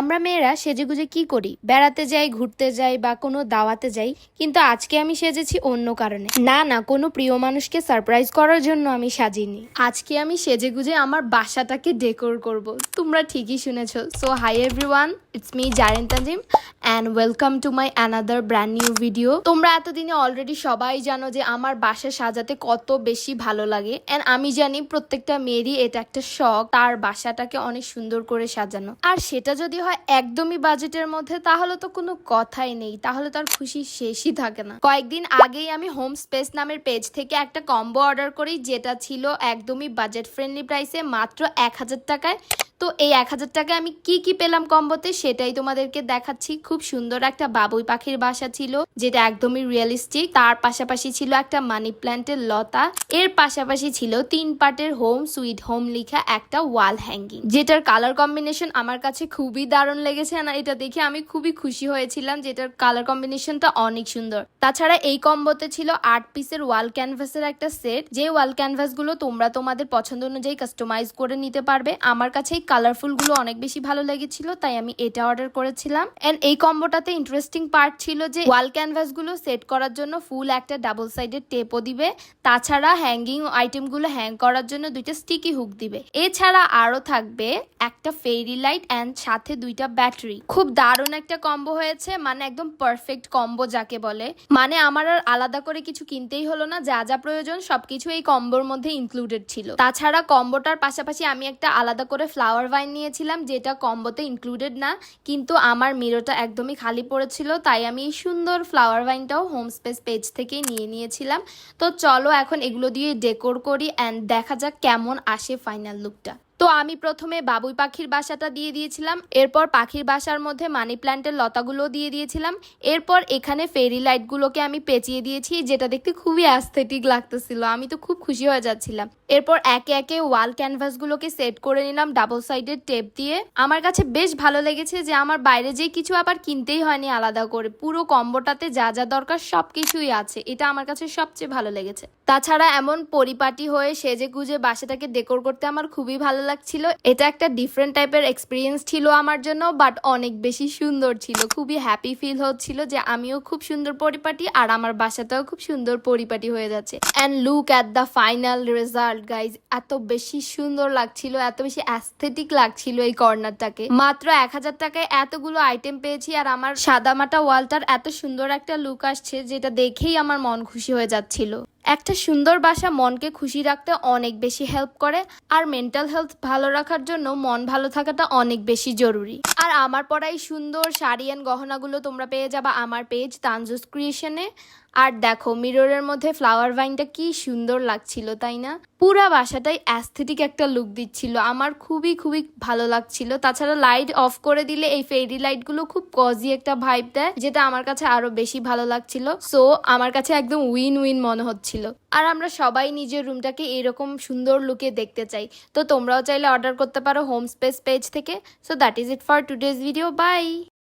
আমরা মেয়েরা সেজেগুজে কি করি? বেড়াতে যাই, ঘুরতে যাই বা কোনো দাওয়াতে যাই, কিন্তু আজকে আমি সেজেছি অন্য কারণে। না না, কোনো প্রিয় মানুষকে সারপ্রাইজ করার জন্য আমি সাজিনি। আজকে আমি সেজেগুজে আমার বাসাটাকে ডেকোর করব। তোমরা ঠিকই শুনেছ। So hi everyone it's me Jaren Tazim and welcome to my another brand new video তোমরা এতদিনে অলরেডি সবাই জানো যে আমার বাসা সাজাতে কত বেশি ভালো লাগে অ্যান্ড আমি জানি প্রত্যেকটা মেয়েরই এটা একটা শখ, তার বাসাটাকে অনেক সুন্দর করে সাজানো। আর সেটা যদি হয় একদমই বাজেটের মধ্যে, তাহলে তো কোনো কথাই নেই, তাহলে তার খুশি শেষই থাকে না। কয়েকদিন আগেই আমি হোম স্পেস নামের পেজ থেকে একটা কম্বো অর্ডার করি, যেটা ছিল একদমই বাজেট ফ্রেন্ডলি প্রাইসে মাত্র এক হাজার টাকায়। তো এই এক হাজার টাকায় আমি কি কি পেলাম কম্বোতে সেটাই তোমাদেরকে দেখাচ্ছি। খুব সুন্দর একটা বাবুই পাখির বাসা ছিল, যেটা একদমই রিয়েলিস্টিক তার পাশাপাশি ছিল একটা মানি প্ল্যান্টের লতা। এর পাশাপাশি ছিল তিন পার্টের হোম সুইট হোম লিখা একটা ওয়াল হ্যাঙ্গিং যেটার কালার কম্বিনেশন আমার কাছে খুবই দারুণ লেগেছে না, এটা দেখে আমি খুবই খুশি হয়েছিলাম যেটার কালার কম্বিনেশনটা অনেক সুন্দর। তাছাড়া এই কম্বোতে ছিল আট পিসের ওয়াল ক্যানভাসের একটা সেট যে ওয়াল ক্যানভাসগুলো তোমরা তোমাদের পছন্দ অনুযায়ী কাস্টমাইজ করে নিতে পারবে। আমার কাছে এই কালারফুলগুলো অনেক বেশি ভালো লেগেছিল, তাই আমি এটা অর্ডার করেছিলাম। এন্ড এই কম্বোটাতে ইন্টারেস্টিং পার্ট ছিল যে ওয়াল ক্যানভাসগুলো সেট করার জন্য ফুল একটা ডাবল সাইডের টেপও দিবে। তাছাড়া হ্যাঙ্গিং আইটেমগুলো হ্যাং করার জন্য দুইটা স্টিকি হুক দিবে। এছাড়া আরও থাকবে একটা ফেরি লাইট অ্যান্ড সাথে দুইটা ব্যাটারি খুব দারুণ একটা কম্বো হয়েছে মানে একদম পারফেক্ট কম্বো যাকে বলে। মানে আমার আর আলাদা করে কিছু কিনতেই হলো না, যা যা প্রয়োজন সবকিছু এই কম্বোর মধ্যে ইনক্লুডেড ছিল। তাছাড়া কম্বোটার পাশাপাশি আমি একটা আলাদা করে ফ্লাওয়ার ভাইন নিয়েছিলাম, যেটা কম্বোতে ইনক্লুডেড না, কিন্তু আমার মিরোটা একদমই খালি পড়েছিল, তাই আমি এই সুন্দর ফ্লাওয়ার ভাইনটাও হোম স্পেস পেজ থেকেই নিয়ে নিয়েছিলাম। তো চলো এখন এগুলো দিয়ে ডেকোর করি অ্যান্ড দেখা যাক কেমন আসে ফাইনাল লুকটা তো আমি প্রথমে বাবুই পাখির বাসাটা দিয়ে দিয়েছিলাম, এরপর পাখির বাসার মধ্যে মানি প্ল্যান্টের লতাগুলো দিয়ে দিয়েছিলাম, এরপর এখানে ফেরি লাইটগুলোকে আমি পেঁচিয়ে দিয়েছি, যেটা দেখতে খুবই অ্যাস্থেটিক লাগতেছিল। আমি তো খুব খুশি হয়ে যাচ্ছিলাম। এরপর একে একে ওয়াল ক্যানভাসগুলোকে সেট করে নিলাম ডাবল সাইডের টেপ দিয়ে। আমার কাছে বেশ ভালো লেগেছে যে আমার বাইরে যে কিছু আবার কিনতেই হয়নি আলাদা করে, পুরো কম্বোটাতে যা যা দরকার সব কিছুই আছে, এটা আমার কাছে সবচেয়ে ভালো লেগেছে। তাছাড়া এমন পরিপাটি হয়ে সেজে গুজে বাসাটাকে ডেকোর করতে আমার খুবই ভালো লাগছিল। এটা একটা ডিফারেন্ট টাইপের এক্সপিরিয়েন্স ছিল আমার জন্য বাট অনেক বেশি সুন্দর ছিল। খুবই হ্যাপি ফিল হচ্ছিল যে আমিও খুব সুন্দর পরিপাটি আর আমার বাসাটাও খুব সুন্দর পরিপাটি হয়ে যাচ্ছে। And look at the final result guys এত বেশি সুন্দর লাগছিল, এত বেশি অ্যাস্থেটিক লাগছিল এই কর্নারটাকে। মাত্র এক হাজার টাকায় এতগুলো আইটেম পেয়েছি আর আমার সাদামাটা ওয়ালটার এত সুন্দর একটা লুক আসছে যেটা দেখেই আমার মন খুশি হয়ে যাচ্ছিল। একটা সুন্দর বাসা মনকে খুশি রাখতে অনেক বেশি হেল্প করে, আর মেন্টাল হেলথ ভালো রাখার জন্য মন ভালো থাকাটা অনেক বেশি জরুরি। আর আমার পড়াই সুন্দর শাড়ি অ্যান্ড গহনাগুলো তোমরা পেয়ে যাবা আমার পেজ তানজুস ক্রিয়েশনে আর দেখো মিররের মধ্যে ফ্লাওয়ার ভাইনটা কি সুন্দর লাগছিল, তাই না? পুরা বাসাটাই অ্যাস্থেটিক একটা লুক দিচ্ছিল। আমার খুবই খুবই ভালো লাগছিল। তাছাড়া লাইট অফ করে দিলে এই ফেরি লাইটগুলো খুব কজি একটা ভাইব দেয়, যেটা আমার কাছে আরও বেশি ভালো লাগছিল। সো আমার কাছে একদম উইন উইন মনে হচ্ছিল। আর আমরা সবাই নিজের রুমটাকে এরকম সুন্দর লুকে দেখতে চাই। তো তোমরাও চাইলে অর্ডার করতে পারো হোম স্পেস পেজ থেকে। So that is it for today's video bye